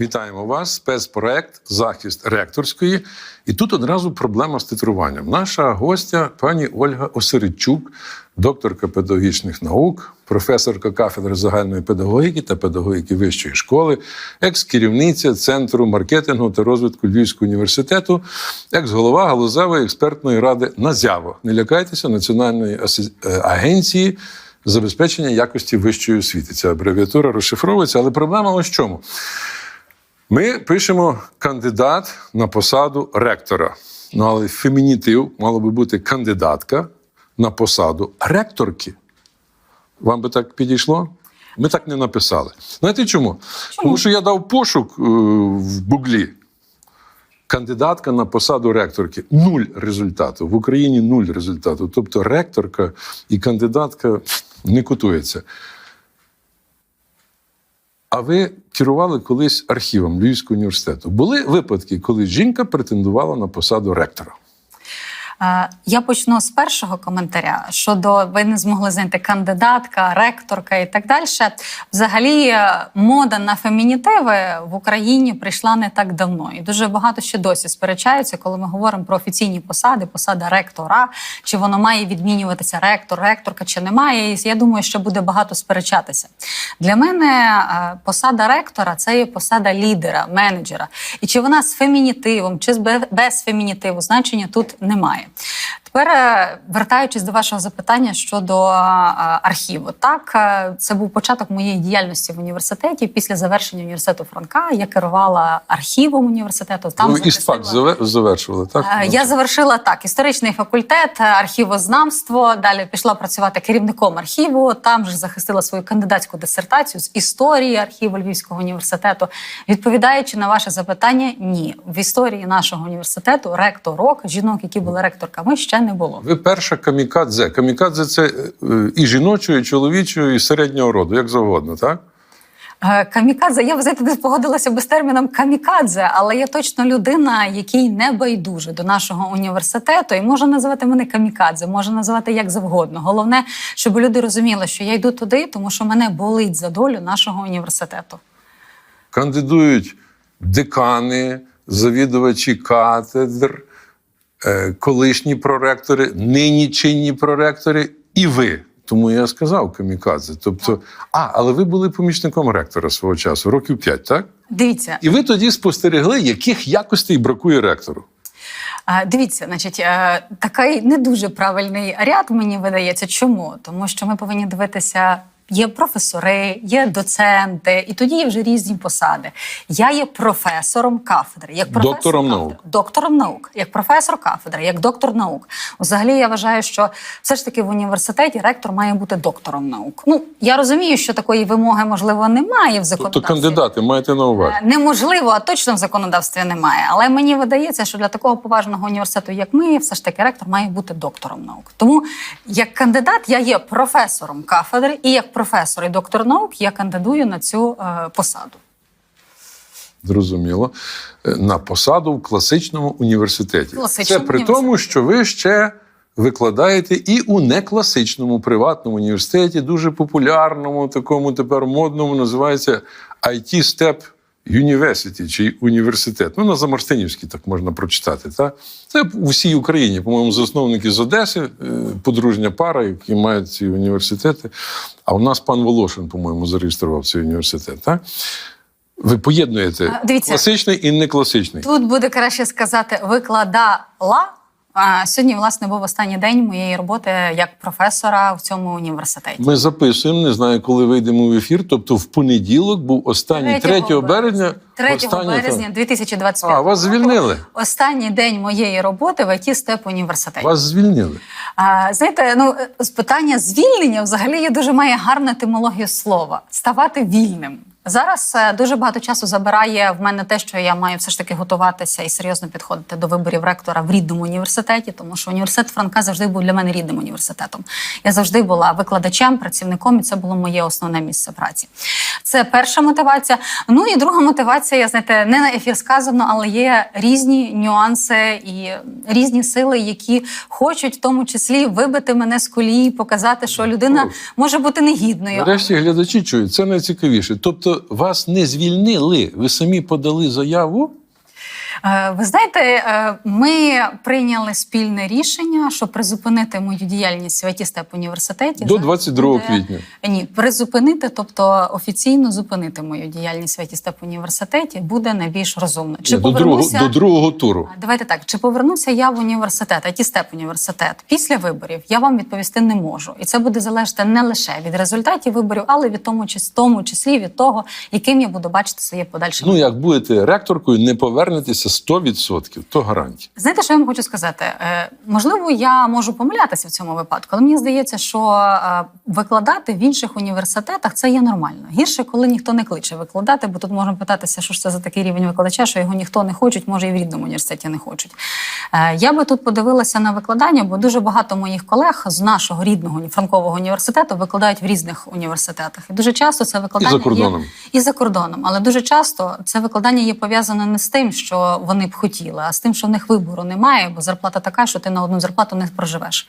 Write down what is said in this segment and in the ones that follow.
Вітаємо вас. Спецпроект Захист ректорської. І тут одразу проблема з титруванням. Наша гостя пані Ольга Осередчук, докторка педагогічних наук, професорка кафедри загальної педагогіки та педагогіки вищої школи, екс-керівниця Центру маркетингу та розвитку Львівського університету, екс-голова галузевої експертної ради НАЗЯВО. Не лякайтеся Національної е, агенції забезпечення якості вищої освіти. Ця абревіатура розшифровується, але проблема ось в чому. Ми пишемо кандидат на посаду ректора. Ну, але фемінітив мало би бути кандидатка на посаду ректорки. Вам би так підійшло? Ми так не написали. Знаєте чому? Тому що я дав пошук е, в Гуглі. Кандидатка на посаду ректорки нуль результату. В Україні нуль результату. Тобто ректорка і кандидатка не котується. А ви керували колись архівом Львівського університету. Були випадки, коли жінка претендувала на посаду ректора. Е, Я почну з першого коментаря щодо ви не змогли знайти кандидатка, ректорка і так далі. Взагалі, е, мода на фемінітиви в Україні прийшла не так давно, і дуже багато ще досі сперечаються, коли ми говоримо про офіційні посади, посада ректора, чи воно має відмінюватися ректор, ректорка, чи немає. І я думаю, що буде багато сперечатися. Для мене е, посада ректора це є посада лідера, менеджера. І чи вона з фемінітивом, чи без фемінітиву, значення тут немає. Тепер, е, вертаючись до вашого запитання щодо е, архіву, так е, це був початок моєї діяльності в університеті. Після завершення університету Франка я керувала архівом університету. Там ви істфак завершували, так? Я завершила так історичний факультет, архівознавство. Далі пішла працювати керівником архіву. Там же захистила свою кандидатську дисертацію з історії архіву Львівського університету. Відповідаючи на ваше запитання, ні, в історії нашого університету ректорок, жінок, які були ректорками, ще не було. Ви перша камікадзе. Камікадзе це е, і жіночого, і чоловічого, і середнього роду, як завгодно, так? Е, Камікадзе, я знаєте, не погодилася би з терміном камікадзе, але я точно людина, який не байдуже до нашого університету, і може називати мене камікадзе, може називати як завгодно. Головне, щоб люди розуміли, що я йду туди, тому що мене болить за долю нашого університету. Кандидують декани, завідувачі катедр, колишні проректори, нині чинні проректори, і ви. Тому я сказав камікадзе. Тобто, а, але ви були помічником ректора свого часу, років п'ять, так? Дивіться, І ви тоді спостерегли, яких якостей бракує ректору. Дивіться, значить, е, такий не дуже правильний ряд мені видається. Чому? Тому що ми повинні дивитися. Є професори, є доценти, і тоді є вже різні посади. Я є професором кафедри, як професор Доктором кафедри, наук. доктором наук, як професор кафедри, як доктор наук. Взагалі, я вважаю, що все ж таки в університеті ректор має бути доктором наук. Ну я розумію, що такої вимоги можливо немає в Тобто законодавстві. кандидати маєте на увазі. Е, Неможливо, а точно в законодавстві немає. Але мені видається, що для такого поважного університету, як ми, все ж таки ректор має бути доктором наук. Тому як кандидат я є професором кафедри, і як професор і доктор наук я кандидую на цю е, посаду. Зрозуміло, Е, на посаду в класичному університеті. Класичному Це при університеті. тому, що ви ще викладаєте і у некласичному приватному університеті, дуже популярному, такому тепер модному, називається IT Step University чи університет. Ну, на Замарстинівській так можна прочитати. Так? Це в усій Україні, по-моєму, засновники з Одеси, е, подружня пара, які мають ці університети. А у нас пан Волошин, по-моєму, зареєстрував цей університет. Так? Ви поєднуєте А, дивіться. класичний і некласичний. Тут буде краще сказати викладала. А сьогодні, власне, був останній день моєї роботи як професора в цьому університеті. Ми записуємо, не знаю, коли вийдемо в ефір. Тобто, в понеділок був останній 3 березня. 3 останній, березня так. 2025 А, вас звільнили? Останній день моєї роботи в IT Степ університеті. Вас звільнили. А, знаєте, ну з питання звільнення взагалі є дуже має гарну етимологію слова ставати вільним. Зараз е, дуже багато часу забирає в мене те, що я маю все ж таки готуватися і серйозно підходити до виборів ректора в рідному університеті, тому що університет Франка завжди був для мене рідним університетом. Я завжди була викладачем, працівником, і це було моє основне місце праці. Це перша мотивація. Ну і друга мотивація, я знаєте, не на ефір сказано, але є різні нюанси і різні сили, які хочуть в тому числі вибити мене з колії, показати, що людина може бути негідною. Нарешті глядачі чують, це найцікавіше. Тобто Тобто вас не звільнили, ви самі подали заяву. Е, Ви знаєте, е, ми прийняли спільне рішення, що призупинити мою діяльність в it степ університеті До зараз 22 буде- квітня. Ні, призупинити, тобто офіційно зупинити мою діяльність в it степ університеті буде найбільш розумно. Чи до, другого, до другого туру. Давайте так, чи повернуся я в університет, it степ університет після виборів? Я вам відповісти не можу, і це буде залежати не лише від результатів виборів, але від тому, чи тому числі від того, яким я буду бачити своє подальше. Ну, як будете ректоркою, не повернетеся 100%, то гарантія. Знаєте, що я вам хочу сказати? Е, можливо, я можу помилятися в цьому випадку, але мені здається, що е, викладати в інших університетах це є нормально. Гірше, коли ніхто не кличе викладати, бо тут можна питатися, що ж це за такий рівень викладача, що його ніхто не хочуть, може і в рідному університеті не хочуть. Е, я би тут подивилася на викладання, бо дуже багато моїх колег з нашого рідного Франкового університету викладають в різних університетах. І дуже часто це викладання І за кордоном. Є, і за кордоном. Але дуже часто це викладання є пов'язане не з тим, що вони б хотіли, а з тим, що в них вибору немає, бо зарплата така, що ти на одну зарплату не проживеш.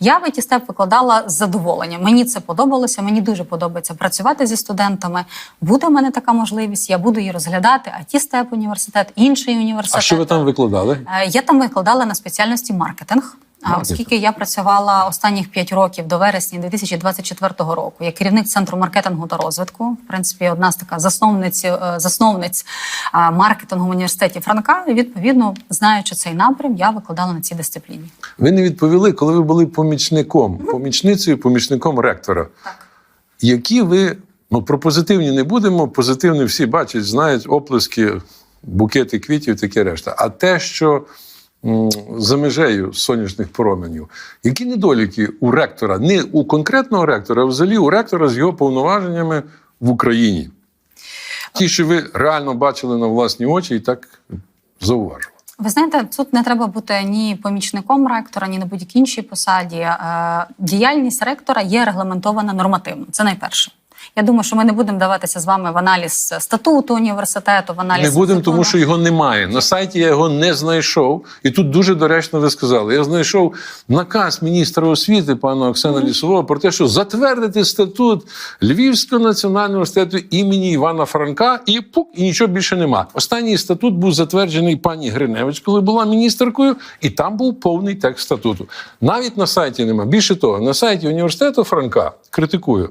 Я в IT степ викладала з задоволенням. Мені це подобалося. Мені дуже подобається працювати зі студентами. Буде в мене така можливість, я буду її розглядати. А ті степ університет, інший університет. А що ви там викладали? Е, Я там викладала на спеціальності маркетинг. А оскільки я працювала останніх 5 років до вересня 2024 року як керівник центру маркетингу та розвитку, в принципі, одна з така засновниць, е, засновниць маркетингу в університеті Франка. І відповідно, знаючи цей напрям, я викладала на цій дисципліні. Ви не відповіли, коли ви були помічником, помічницею, помічником ректора. Так. Які ви, ну про позитивні не будемо, позитивні всі бачать, знають оплески, букети квітів, таке решта. А те, що за межею сонячних променів, які недоліки у ректора, не у конкретного ректора, а взагалі у ректора з його повноваженнями в Україні? Ті, що ви реально бачили на власні очі і так зауважили. Ви знаєте, тут не треба бути ні помічником ректора, ні на будь-якій іншій посаді. Е, Діяльність ректора є регламентована нормативно. Це найперше. Я думаю, що ми не будемо даватися з вами в аналіз статуту університету, в аналіз Не будемо, тому що його немає. На сайті я його не знайшов. І тут дуже доречно ви сказали. Я знайшов наказ міністра освіти пана Оксана Лісового про те, що затвердити статут Львівського національного університету імені Івана Франка, і пук, і нічого більше нема. Останній статут був затверджений пані Гриневич, коли була міністеркою, і там був повний текст статуту. Навіть на сайті нема. Більше того, на сайті університету Франка критикую.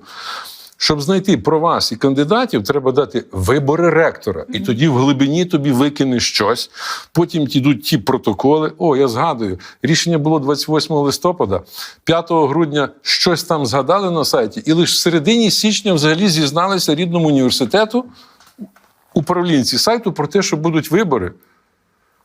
Щоб знайти про вас і кандидатів, треба дати вибори ректора. І тоді в глибині тобі викине щось. Потім йдуть ті протоколи. О, я згадую, рішення було 28 листопада, 5 грудня щось там згадали на сайті, і лише в середині січня взагалі зізналися рідному університету, управлінці сайту про те, що будуть вибори.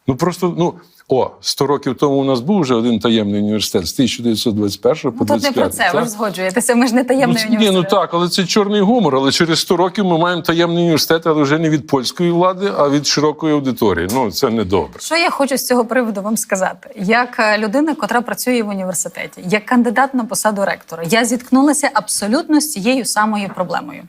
Ну просто ну о, 100 років тому у нас був вже один таємний університет з 1921 по Ну, тут не про це, ви так? ж згоджуєтеся. Ми ж не Ну, таємний ні, ну так, але це чорний гумор. Але через 100 років ми маємо таємний університет, але вже не від польської влади, а від широкої аудиторії. Ну це не добре. Що я хочу з цього приводу вам сказати? Як е, людина, котра працює в університеті, як кандидат на посаду ректора, я зіткнулася абсолютно з цією самою проблемою.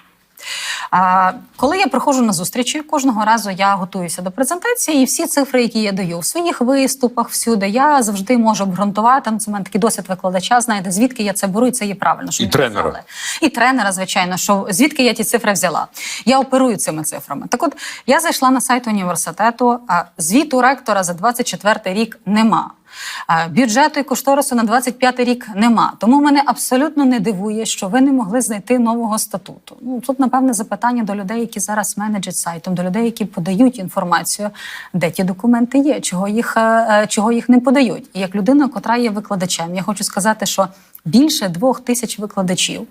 А, коли я приходжу на зустрічі, кожного разу я готуюся до презентації, і всі цифри, які я даю в своїх виступах, всюди, я завжди можу обґрунтувати. Ну, Це в мене такий досвід викладача. Знаєте, звідки я це беру, і це є правильно. що І тренера. казали. І тренера, звичайно, що звідки я ті цифри взяла. Я оперую цими цифрами. Так от я зайшла на сайт університету, а звіту ректора за 24 рік нема. Бюджету і кошторису на 25 рік нема. Тому мене абсолютно не дивує, що ви не могли знайти нового статуту. Ну тут, напевне, запитання до людей, які зараз менеджать сайтом, до людей, які подають інформацію, де ті документи є, чого їх, е, е, чого їх не подають. І як людина, котра є викладачем, я хочу сказати, що більше двох тисяч викладачів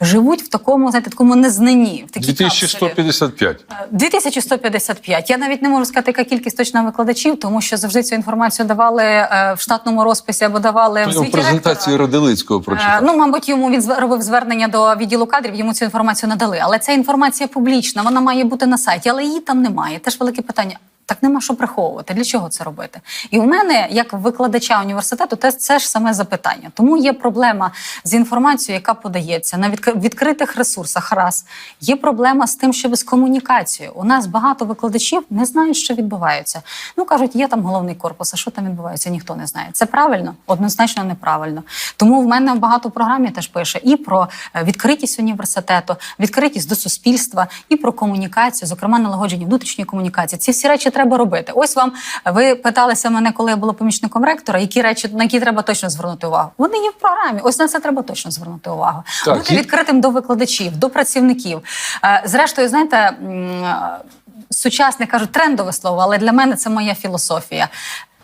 живуть в такому, знаєте, такому незнанні, в такій капсулі. 2155. 2155. Я навіть не можу сказати, яка кількість точно викладачів, тому що завжди цю інформацію давали е, в штатному розписі або давали в У звіті презентації. Родилицького Е, прочитав. Ну, мабуть, йому він робив звернення до відділу кадрів, йому цю інформацію надали. Але ця інформація публічна, вона має бути на сайті, але її там немає. Теж велике питання. Так нема що приховувати. Для чого це робити? І у мене, як викладача університету, те це ж саме запитання. Тому є проблема з інформацією, яка подається на відкритих ресурсах. Раз є проблема з тим, що з комунікацією. У нас багато викладачів не знають, що відбувається. Ну кажуть, є там головний корпус. А що там відбувається? Ніхто не знає. Це правильно? Однозначно неправильно. Тому в мене багато в програмі теж пише і про е, відкритість університету, відкритість до суспільства, і про комунікацію, зокрема налагодження внутрішньої комунікації. Ці всі речі треба робити. Ось вам ви питалися мене, коли я була помічником ректора, які речі на які треба точно звернути увагу. Вони є в програмі. Ось на це треба точно звернути увагу. Так, Бути і- відкритим до викладачів, до працівників. Е, Зрештою, знаєте. е, Сучасне кажуть трендове слово, але для мене це моя філософія.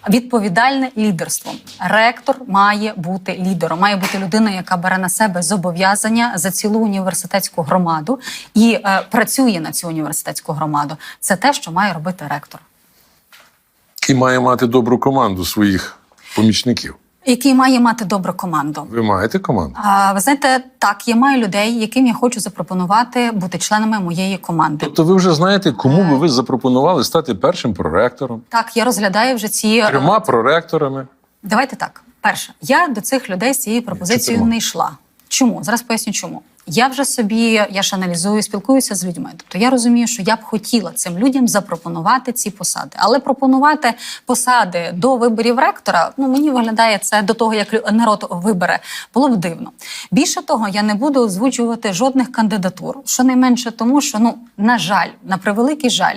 Відповідальне лідерство. Ректор має бути лідером, має бути людиною, яка бере на себе зобов'язання за цілу університетську громаду і е, працює на цю університетську громаду. Це те, що має робити ректор. І має мати добру команду своїх помічників. Який має мати добру команду. Ви маєте команду? А, ви знаєте, так, я маю людей, яким я хочу запропонувати бути членами моєї команди. Тобто ви вже знаєте, кому би ви запропонували стати першим проректором, Так, я розглядаю вже ці е, трьома проректорами. Давайте так. Перше, я до цих людей з цією пропозицією чотирма. не йшла. Чому? Зараз поясню, чому. Я вже собі, я ж аналізую, спілкуюся з людьми. Тобто я розумію, що я б хотіла цим людям запропонувати ці посади. Але пропонувати посади до виборів ректора, ну мені виглядає це до того, як народ вибере, було б дивно. Більше того, я не буду озвучувати жодних кандидатур. Щонайменше тому, що ну на жаль, на превеликий жаль,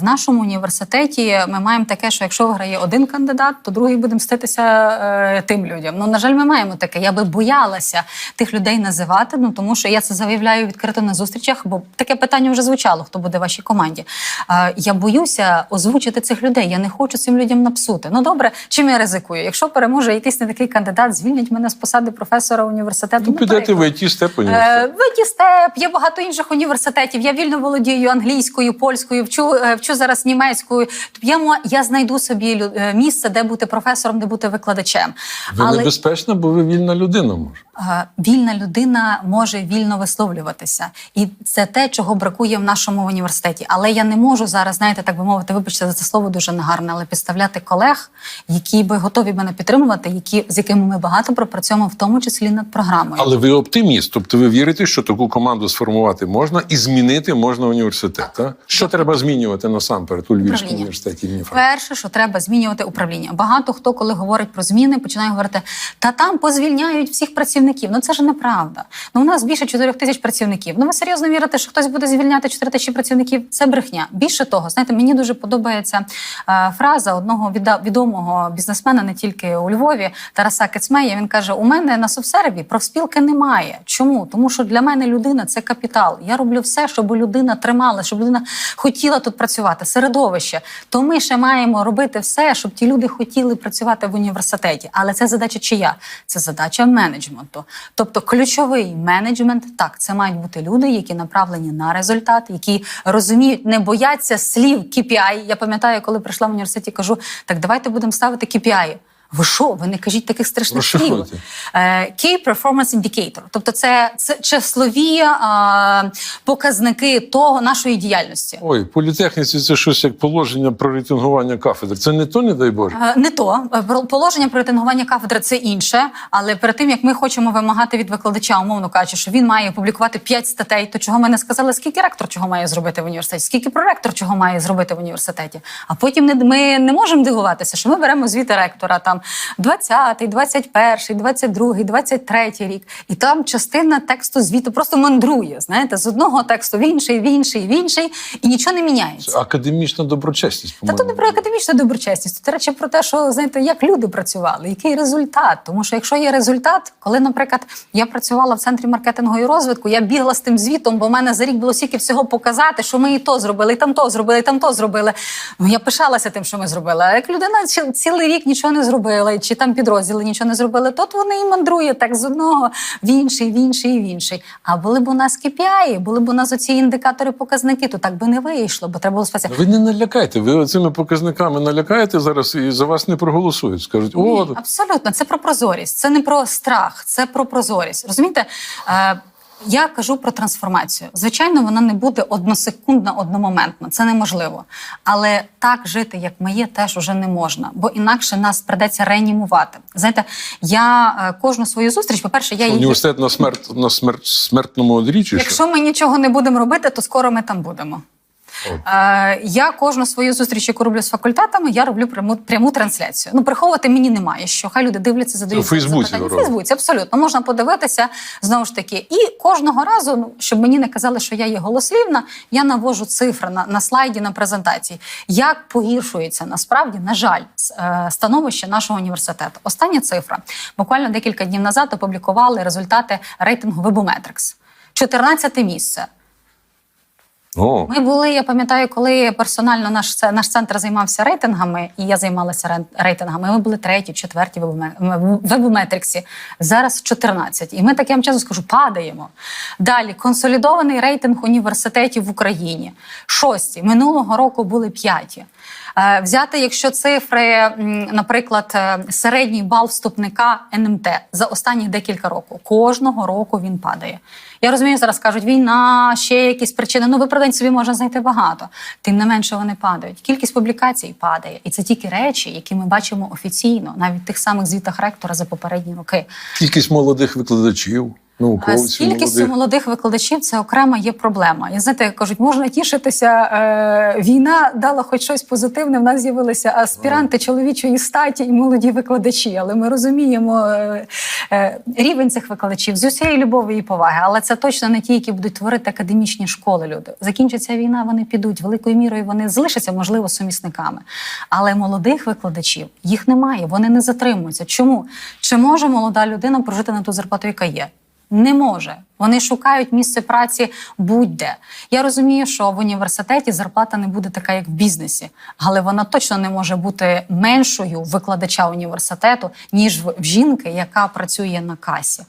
в нашому університеті ми маємо таке, що якщо виграє один кандидат, то другий буде мститися е, тим людям. Ну на жаль, ми маємо таке. Я би боялася тих людей називати. Ну тому що я це заявляю відкрито на зустрічах, бо таке питання вже звучало, хто буде в вашій команді. Я боюся озвучити цих людей. Я не хочу цим людям напсути. Ну добре, чим я ризикую? Якщо переможе якийсь не такий кандидат, звільнять мене з посади професора університету. Ну, підете приклад. в IT степ Е, університет. В ІТ-степ, є багато інших університетів. Я вільно володію англійською, польською, вчу, е, вчу зараз німецькою. Тобто я, я знайду собі е, місце, де бути професором, де бути викладачем. Ви Але небезпечна, бо ви вільна людина може. е, вільна людина може вільно висловлюватися, і це те, чого бракує в нашому університеті. Але я не можу зараз, знаєте, так би мовити, вибачте за це слово дуже негарне, але підставляти колег, які би готові мене підтримувати, які з якими ми багато пропрацьовуємо, в тому числі над програмою. Але ви оптиміст, тобто ви вірите, що таку команду сформувати можна і змінити можна університет. Так? Що треба змінювати насамперед у Львівському університеті імені Перше, що треба змінювати управління. Багато хто, коли говорить про зміни, починає говорити: та там позвільняють всіх працівників. Ну це ж неправда. Ну у нас більше 4 тисяч працівників. Ну ви серйозно вірите, що хтось буде звільняти 4 тисячі працівників? Це брехня. Більше того, знаєте, мені дуже подобається е, фраза одного відомого бізнесмена, не тільки у Львові, Тараса Кецмея. Він каже: у мене на совсерві профспілки немає. Чому? Тому що для мене людина це капітал. Я роблю все, щоб людина тримала, щоб людина хотіла тут працювати. Середовище. То ми ще маємо робити все, щоб ті люди хотіли працювати в університеті. Але це задача чия? Це задача менеджменту. Тобто ключовий менеджмент, так, це мають бути люди, які направлені на результат, які розуміють, не бояться слів KPI. Я пам'ятаю, коли прийшла в університеті, кажу: так давайте будемо ставити KPI. Ви що? Ви не кажіть таких страшних слів. Е, Key Performance Indicator. Тобто, це, це числові а, показники того нашої діяльності. Ой, політехніці це щось як положення про рейтингування кафедр. Це не то, не дай Боже. Е, Не то Е, положення про рейтингування кафедри це інше. Але перед тим як ми хочемо вимагати від викладача, умовно кажучи, що він має публікувати 5 статей, то чого ми не сказали, скільки ректор чого має зробити в університеті, скільки проректор чого має зробити в університеті. А потім ми не можемо дивуватися, що ми беремо звіти ректора там 20-й, 21-й, 22-й, 23-й рік, і там частина тексту звіту просто мандрує. Знаєте, з одного тексту в інший, в інший, в інший, і нічого не міняється. Це академічна доброчесність. Та то не про академічну доброчесність, це речі про те, що знаєте, як люди працювали, який результат. Тому що якщо є результат, коли, наприклад, я працювала в центрі маркетингу і розвитку, я бігла з тим звітом, бо в мене за рік було стільки всього показати, що ми і то зробили, і там то зробили, і там то зробили. Ну я пишалася тим, що ми зробили. А як людина цілий рік нічого не зробила, чи там підрозділи нічого не зробили, то вони і мандрує так з одного в інший, в інший, в інший. А були б у нас KPI, були б у нас оці індикатори, показники, то так би не вийшло, бо треба було спеціально. Ви не налякайте. Ви цими показниками налякаєте зараз і за вас не проголосують. Скажуть, о, Ні, абсолютно, це про прозорість, це не про страх, це про прозорість. Розумієте? Я кажу про трансформацію. Звичайно, вона не буде односекундна, одномоментна. Це неможливо. Але так жити, як ми є, теж уже не можна, бо інакше нас придеться реанімувати. Знаєте, я е, кожну свою зустріч, по-перше, я її. Університет на смерть на смерть смертному одрі, чи що? Якщо ми нічого не будемо робити, то скоро ми там будемо. Е, я кожну свою зустріч, яку роблю з факультетами, я роблю пряму, пряму трансляцію. Ну, приховувати мені немає, що хай люди дивляться, задають У Фейсбуці запитання. ви Фейсбуці, абсолютно. Можна подивитися знову ж таки. І кожного разу, ну, щоб мені не казали, що я є голослівна, я навожу цифри на, на слайді на презентації. Як погіршується насправді, на жаль, е, становище нашого університету. Остання цифра. Буквально декілька днів назад опублікували результати рейтингу Webometrics. 14 місце. О, Ми були, я пам'ятаю, коли персонально наш наш центр займався рейтингами, і я займалася рейтингами. Ми були треті, четверті в вебоме- в вебометриксі. Зараз 14. І ми так я вам чесно скажу, падаємо. Далі консолідований рейтинг університетів в Україні. Шості. Минулого року були п'яті. Е, Взяти, якщо цифри, наприклад, е, середній бал вступника НМТ за останні декілька років, кожного року він падає. Я розумію, зараз кажуть, війна, ще якісь причини. Ну, виправдань собі можна знайти багато. Тим не менше вони падають. Кількість публікацій падає. І це тільки речі, які ми бачимо офіційно, навіть в тих самих звітах ректора за попередні роки. кількість молодих викладачів, З науковців кількістю молодих. молодих викладачів це окрема є проблема. І знаєте, як кажуть, можна тішитися. Е, війна дала хоч щось позитивне. В нас з'явилися аспіранти чоловічої статі і молоді викладачі. Але ми розуміємо е, е, рівень цих викладачів з усієї любові і поваги. Але це точно не ті, які будуть творити академічні школи. Люди закінчиться війна, вони підуть великою мірою. Вони залишаться, можливо, сумісниками. Але молодих викладачів їх немає. Вони не затримуються. Чому? Чи може молода людина прожити на ту зарплату, яка є? Не може. Вони шукають місце праці будь-де. Я розумію, що в університеті зарплата не буде така, як в бізнесі, але вона точно не може бути меншою викладача університету, ніж в жінки, яка працює на касі.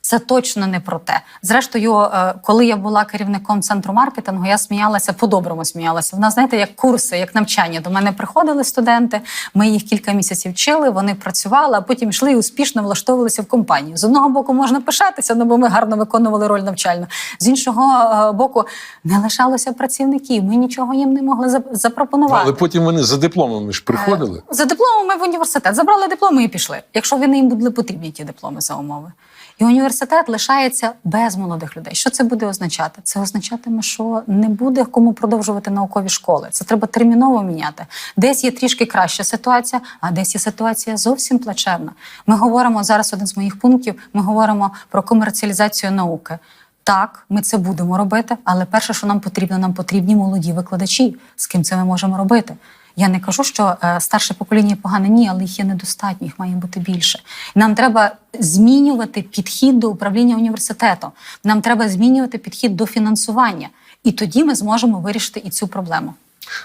Це точно не про те. Зрештою, е, коли я була керівником центру маркетингу, я сміялася по-доброму сміялася. В нас, знаєте, як курси, як навчання. До мене приходили студенти, ми їх кілька місяців вчили, вони працювали, а потім йшли і успішно влаштовувалися в компанію. З одного боку можна пишатися, ну бо ми гарно виконували роль навчальну. З іншого е, боку, не лишалося працівників. Ми нічого їм не могли запропонувати. Але потім вони за дипломами ж приходили. За дипломами в університет забрали дипломи і пішли. Якщо вони їм були потрібні ті дипломи за умови. І університет лишається без молодих людей. Що це буде означати? Це означатиме, що не буде кому продовжувати наукові школи. Це треба терміново міняти. Десь є трішки краща ситуація, а десь є ситуація зовсім плачевна. Ми говоримо зараз. Один з моїх пунктів. Ми говоримо про комерціалізацію науки. Так, ми це будемо робити, але перше, що нам потрібно, нам потрібні молоді викладачі. З ким це ми можемо робити? Я не кажу, що е, старше покоління погане, ні, але їх є недостатньо, їх має бути більше. Нам треба змінювати підхід до управління університетом. Нам треба змінювати підхід до фінансування. І тоді ми зможемо вирішити і цю проблему.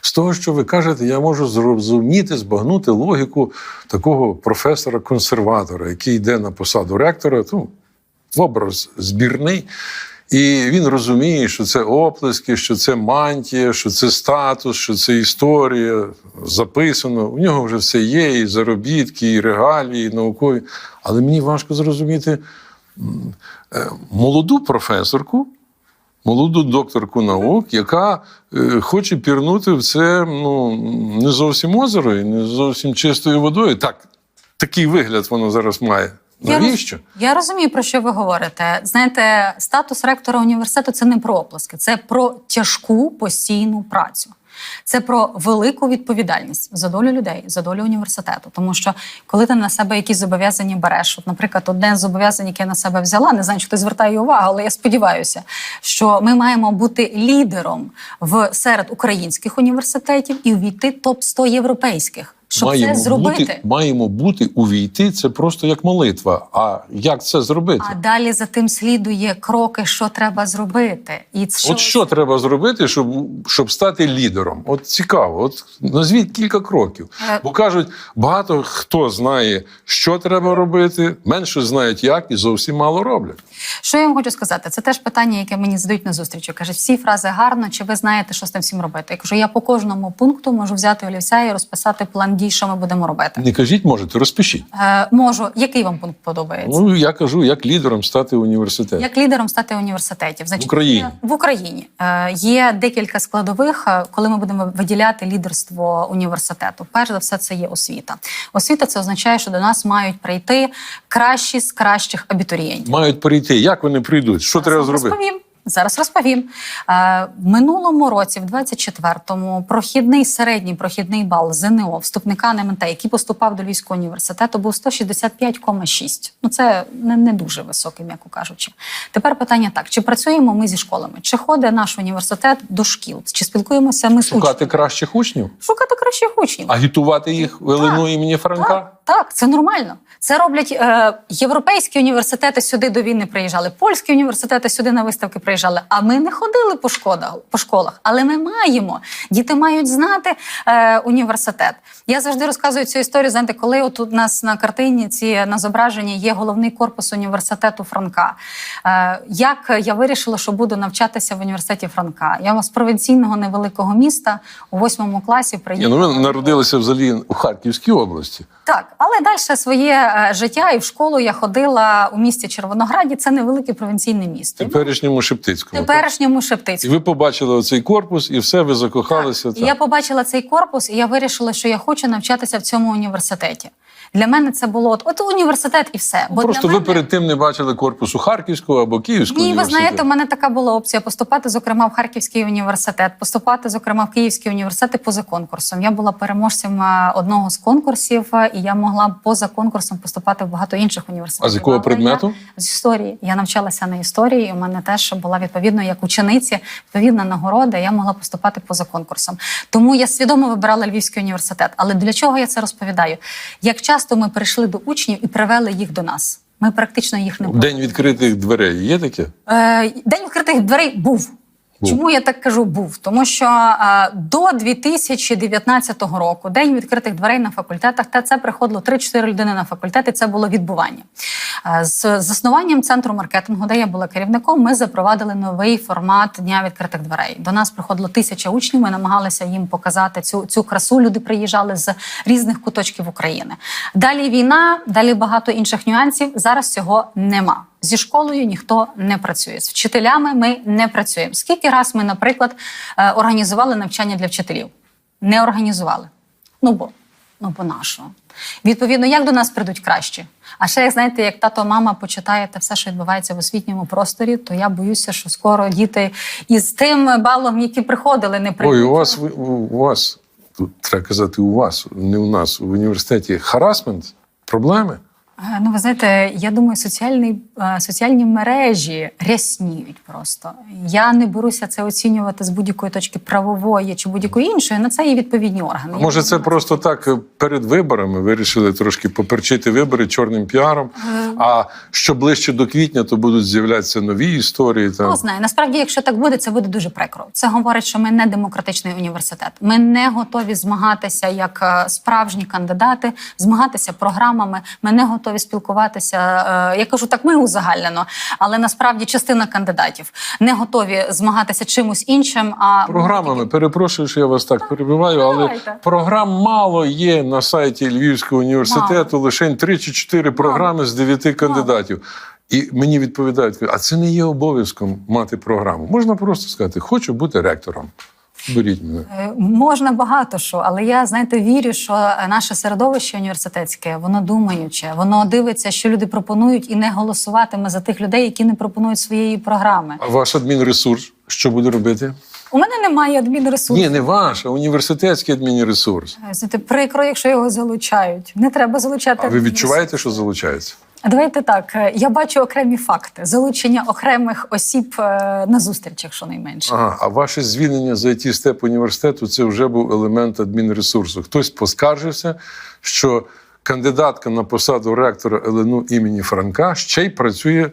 З того, що ви кажете, я можу зрозуміти, збагнути логіку такого професора-консерватора, який йде на посаду ректора, ну, образ збірний. І він розуміє, що це оплески, що це мантія, що це статус, що це історія записано. У нього вже все є, і заробітки, і регалії, і наукові. Але мені важко зрозуміти е, молоду професорку, молоду докторку наук, яка е, хоче пірнути в це ну, не зовсім озеро і не зовсім чистою водою. Так, такий вигляд воно зараз має. Я роз- Навіщо? Я розумію, про що ви говорите. Знаєте, статус ректора університету це не про оплески, це про тяжку постійну працю. Це про велику відповідальність за долю людей, за долю університету. Тому що коли ти на себе якісь зобов'язання береш, от, наприклад, одне з зобов'язань, яке я на себе взяла, не знаю, чи ти звертає увагу, але я сподіваюся, що ми маємо бути лідером в серед українських університетів і увійти топ 100 європейських. Щоб це зробити. бути, маємо бути увійти. Це просто як молитва. А як це зробити? А далі за тим слідує кроки, що треба зробити. І це От що треба зробити, щоб, щоб стати лідером? От цікаво. От назвіть кілька кроків. Е. Бо кажуть, багато хто знає, що треба робити, менше знають, як, і зовсім мало роблять. Що я вам хочу сказати? Це теж питання, яке мені задають на зустрічі. Кажуть, всі фрази гарно, чи ви знаєте, що з тим всім робити? Я кажу, я по кожному пункту можу взяти олівця і розписати план план дій, що ми будемо робити. Не кажіть, можете, розпишіть. Е, можу, який вам пункт подобається? Ну я кажу, як лідером стати університетом. Як лідером стати університетів, значить В Україні. є- в Україні е, є декілька складових, е, коли ми будемо виділяти лідерство університету. Перш за все, це є освіта. Освіта це означає, що до нас мають прийти кращі з кращих абітурієнтів. Мають прийти. Як вони прийдуть? Що треба зробити? Розповім. Зараз розповім. Е, в минулому році, в 24-му, прохідний середній прохідний бал ЗНО вступника на МНТ, який поступав до Львівського університету, був 165,6. Ну це не, не дуже високий, м'яко кажучи. Тепер питання так: чи працюємо ми зі школами? Чи ходить наш університет до шкіл? Чи спілкуємося ми з Шукати учнями? кращих учнів, Шукати кращих учнів. агітувати їх в Ілину імені Франка. Так, так, це нормально. Це роблять е, європейські університети сюди до війни приїжджали, польські університети сюди на виставки приїжджали. А ми не ходили по школах, по школах, але ми маємо. Діти мають знати е, університет. Я завжди розказую цю історію. Знаєте, коли от у нас на картині ці на зображенні є головний корпус університету Франка. Е, як я вирішила, що буду навчатися в університеті Франка? Я з провінційного невеликого міста у восьмому класі приїхала. ну ви народилися взагалі у Харківській області. Так, але далі своє е, життя і в школу я ходила у місті Червонограді. Це невелике провінційне місто. теперішньому Шептицькому. Теперішньому теперішньому І ви побачили цей корпус, і все, ви закохалися. І я побачила цей корпус, і я вирішила, що я хочу навчатися в цьому університеті. Для мене це було от, от університет і все. Бо Просто для ви перед тим не бачили корпусу Харківського або Київського Ні, ви знаєте, у мене така була опція поступати, зокрема, в Харківський університет, поступати, зокрема, в Київський університет і поза конкурсом. Я була переможцем е, одного з конкурсів, е, і я могла поза конкурсом поступати в багато інших університетів. А з якого Але предмету? Я, з історії. Я навчалася на історії. і У мене теж була відповідно як учениці, відповідна нагорода. Я могла поступати поза конкурсом. Тому я свідомо вибирала Львівський університет. Але для чого я це розповідаю? Як часто ми прийшли до учнів і привели їх до нас? Ми практично їх не День відкритих дверей є таке? Е, День відкритих дверей був. Чому я так кажу був? Тому що е, до 2019 року день відкритих дверей на факультетах, та це приходило 3-4 людини на факультет, і це було відбування. Е, з заснуванням центру маркетингу, де я була керівником, ми запровадили новий формат дня відкритих дверей. До нас приходило тисяча учнів. Ми намагалися їм показати цю, цю красу. Люди приїжджали з різних куточків України. Далі війна, далі багато інших нюансів. Зараз цього нема. Зі школою ніхто не працює. З вчителями ми не працюємо. Скільки раз ми, наприклад, е, організували навчання для вчителів? Не організували. Ну бо ну бо нашого. Відповідно, як до нас прийдуть краще? А ще, як знаєте, як тато, мама почитаєте все, що відбувається в освітньому просторі, то я боюся, що скоро діти із тим балом, які приходили, не прийдуть. Ой, у вас у вас тут треба казати, у вас, не у нас, в університеті харасмент, проблеми. Е, Ну, ви знаєте, я думаю, соціальний, е, соціальні мережі рясніють просто. Я не беруся це оцінювати з будь-якої точки правової чи будь-якої іншої. На це є відповідні органи. А може, це просто так е, перед виборами вирішили трошки поперчити вибори чорним піаром. А що ближче до квітня, то будуть з'являтися нові історії. Там. Хто знає, насправді, якщо так буде, це буде дуже прикро. Це говорить, що ми не демократичний університет. Ми не готові змагатися як е, справжні кандидати, змагатися програмами. Ми не готові спілкуватися. е, Я кажу так, ми узагальнено, але насправді частина кандидатів не готові змагатися чимось іншим. А Програмами, перепрошую, що я вас так перебиваю, але давайте. програм мало є на сайті Львівського університету, лише 3 чи 4 програми з 9 кандидатів. І мені відповідають, а це не є обов'язком мати програму. Можна просто сказати, хочу бути ректором. Беріть мене. Е, Можна багато що, але я знаєте, вірю, що е, наше середовище університетське, воно думаюче, воно дивиться, що люди пропонують, і не голосуватиме за тих людей, які не пропонують своєї програми. А ваш адмінресурс що буде робити? У мене немає адмінресурсу. Ні, не ваш, а університетський адмінресурс. Е, Знаєте, прикро, якщо його залучають. Не треба залучати. А ви відчуваєте, що залучається? Давайте так. е, Я бачу окремі факти залучення окремих осіб е, на зустрічах, щонайменше. Ага, а ваше звільнення з it степ університету це вже був елемент адмінресурсу. Хтось поскаржився, що кандидатка на посаду ректора ЛНУ імені Франка ще й працює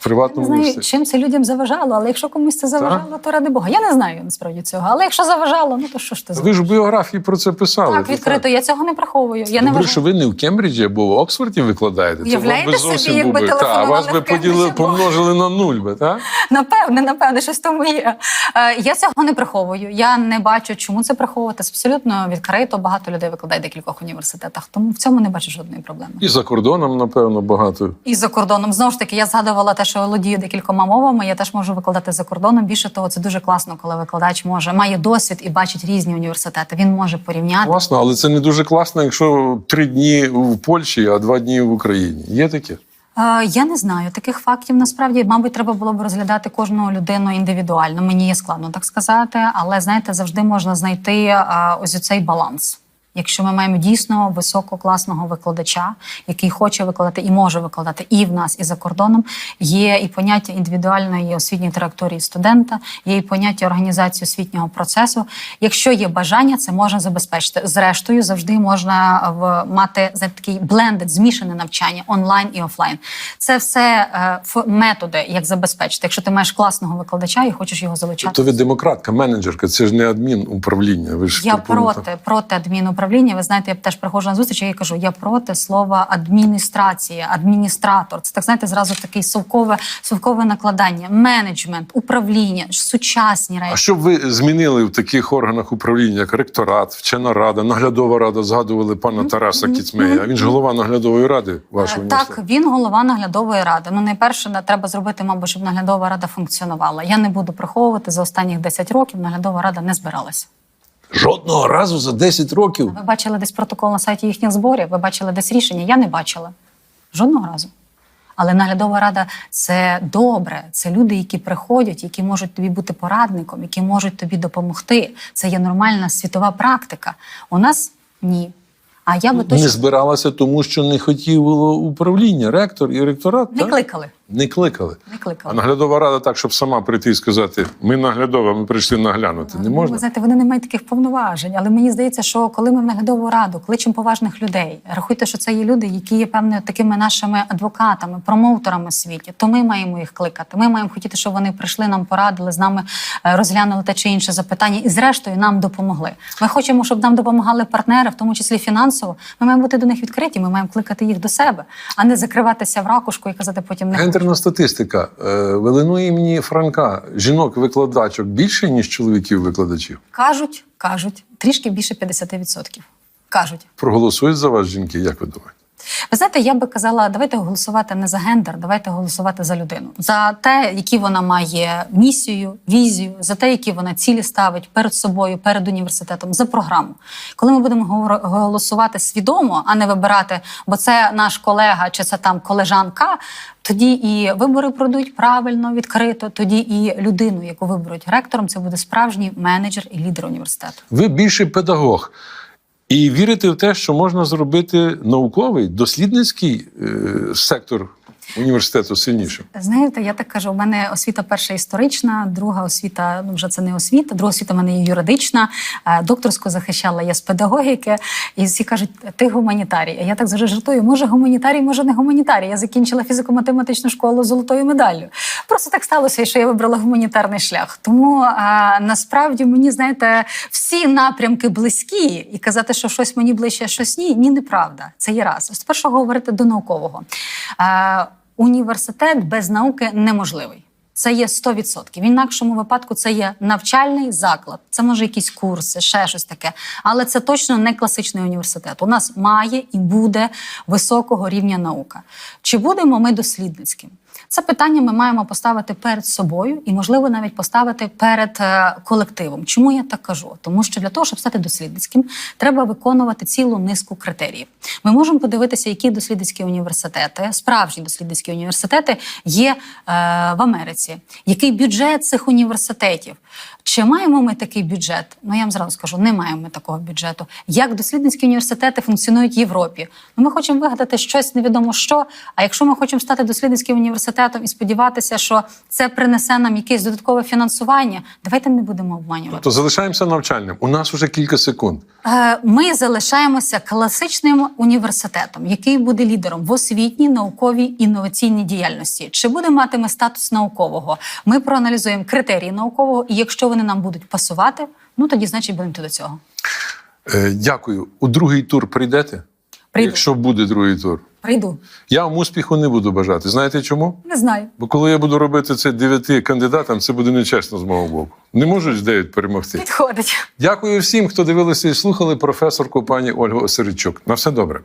в приватному Не знаю, чим це людям заважало, але якщо комусь це заважало, то ради Бога. Я не знаю насправді цього. Але якщо заважало, ну то що ж ти Ви ж в біографії про це писали. Так, то відкрито. Я цього не приховую. Я Добре, вважаю. що ви не в Кембриджі або в Оксфорді викладаєте. Уявляєте собі, якби був Та, телефонували вас би або- помножили на нуль би, так? Напевне, напевне, щось тому є. Е, Я цього не приховую. Я не бачу, чому це приховувати. Це абсолютно відкрито. Багато людей викладає в декількох університетах, тому в цьому не бачу жодної проблеми. І за кордоном, напевно, багато. І за кордоном знову ж таки я згадувала те, що володію декількома мовами. Я теж можу викладати за кордоном. Більше того, це дуже класно, коли викладач може має досвід і бачить різні університети. Він може порівняти. Класно, але це не дуже класно, якщо три дні в Польщі, а два дні в Україні. Є таке? Е, Я не знаю таких фактів. Насправді, мабуть, треба було б розглядати кожну людину індивідуально. Мені є складно так сказати, але знаєте, завжди можна знайти е, ось цей баланс. Якщо ми маємо дійсно висококласного викладача, який хоче викладати і може викладати і в нас, і за кордоном, є і поняття індивідуальної освітньої траєкторії студента, є і поняття організації освітнього процесу. Якщо є бажання, це можна забезпечити. Зрештою, завжди можна в мати знаєте, такий блендед, змішане навчання онлайн і офлайн. Це все е, методи, як забезпечити. Якщо ти маєш класного викладача і хочеш його залучати. То ви демократка, менеджерка, це ж не адмінуправління. Ви ж Я проти проти адмінуправління. Ви знаєте, я теж приходжу на зустріч, і я кажу, я проти слова адміністрація, адміністратор. Це так знаєте, зразу такий совкове, совкове накладання, менеджмент, управління, сучасні А що б ви змінили в таких органах управління, як ректорат, вчена рада, наглядова рада, згадували пана Тараса Кіцмея. Він ж голова наглядової ради вашого Е. Так, він голова наглядової ради. Ну, найперше, на- треба зробити, мабуть, щоб наглядова рада функціонувала. Я не буду приховувати за останніх 10 років. Наглядова рада не збиралася. Жодного разу за 10 років. Ви бачили десь протокол на сайті їхніх зборів? Ви бачили десь рішення? Я не бачила. Жодного разу. Але наглядова рада це добре. Це люди, які приходять, які можуть тобі бути порадником, які можуть тобі допомогти. Це є нормальна світова практика. У нас ні. А я би точно Не збиралася, тому що не хотіло управління, ректор і ректорат. не так? кликали. Не кликали. Не А наглядова рада так, щоб сама прийти і сказати: ми наглядова, ми прийшли наглянути. Не Ну, можна. Ви знаєте, вони не мають таких повноважень, але мені здається, що коли ми в наглядову раду кличемо поважних людей, рахуйте, що це є люди, які є певними такими нашими адвокатами, промоутерами в світі, то ми маємо їх кликати. Ми маємо хотіти, щоб вони прийшли, нам порадили, з нами е, розглянули те чи інше запитання, і зрештою нам допомогли. Ми хочемо, щоб нам допомагали партнери, в тому числі фінансово. Ми маємо бути до них відкриті. Ми маємо кликати їх до себе, а не закриватися в ракушку і казати потім не Гендерна статистика. Велину В імені Франка жінок-викладачок більше, ніж чоловіків-викладачів. кажуть, кажуть трішки більше 50%. Кажуть. Проголосують за вас жінки, як ви думаєте? Ви знаєте, я би казала, давайте голосувати не за гендер, давайте голосувати за людину, за те, які вона має місію, візію, за те, які вона цілі ставить перед собою, перед університетом, за програму. Коли ми будемо голосувати свідомо, а не вибирати, бо це наш колега чи це там колежанка. Тоді і вибори пройдуть правильно, відкрито. Тоді і людину, яку виберуть ректором, це буде справжній менеджер і лідер університету. Ви більше педагог. І вірите в те, що можна зробити науковий, дослідницький е, сектор університету сильнішим. Знаєте, я так кажу, у мене освіта перша історична, друга освіта, ну вже це не освіта, друга освіта в мене є юридична, е, докторську захищала я з педагогіки. І всі кажуть, ти гуманітарій. А я так завжди жартую, може гуманітарій, може не гуманітарій. Я закінчила фізико-математичну школу золотою медаллю. Просто так сталося, що я вибрала гуманітарний шлях. Тому е, насправді мені, знаєте, всі напрямки близькі, і казати, що щось мені ближче, а щось ні, ні, неправда. Це є раз. З першого говорити до наукового. Е, університет без науки неможливий. Це є 100%. В інакшому випадку це є навчальний заклад. Це може якісь курси, ще щось таке. Але це точно не класичний університет. У нас має і буде високого рівня наука. Чи будемо ми дослідницьким? Це питання ми маємо поставити перед собою і, можливо, навіть поставити перед е, колективом. Чому я так кажу? Тому що для того, щоб стати дослідницьким, треба виконувати цілу низку критеріїв. Ми можемо подивитися, які дослідницькі університети, справжні дослідницькі університети є е, в Америці. Який бюджет цих університетів? Чи маємо ми такий бюджет? Ну я вам зразу скажу, не маємо ми такого бюджету. Як дослідницькі університети функціонують в Європі? Ну, ми хочемо вигадати щось невідомо що. А якщо ми хочемо стати дослідницьким університетом, університетом і сподіватися, що це принесе нам якесь додаткове фінансування. Давайте не будемо обманювати. То залишаємося навчальним. У нас вже кілька секунд. Е, Ми залишаємося класичним університетом, який буде лідером в освітній, науковій інноваційній діяльності. Чи буде матиме статус наукового? Ми проаналізуємо критерії наукового, і якщо вони нам будуть пасувати, ну тоді значить будемо до цього. Е, дякую. У другий тур прийдете? Прийду. Якщо буде другий тур. Прийду. Я вам успіху не буду бажати. Знаєте чому? Не знаю. Бо коли я буду робити це дев'яти кандидатам, це буде нечесно з мого боку. Не можуть дев'ять перемогти. Підходить. Дякую всім, хто дивилися і слухали професорку пані Ольгу Осеричук. На все добре.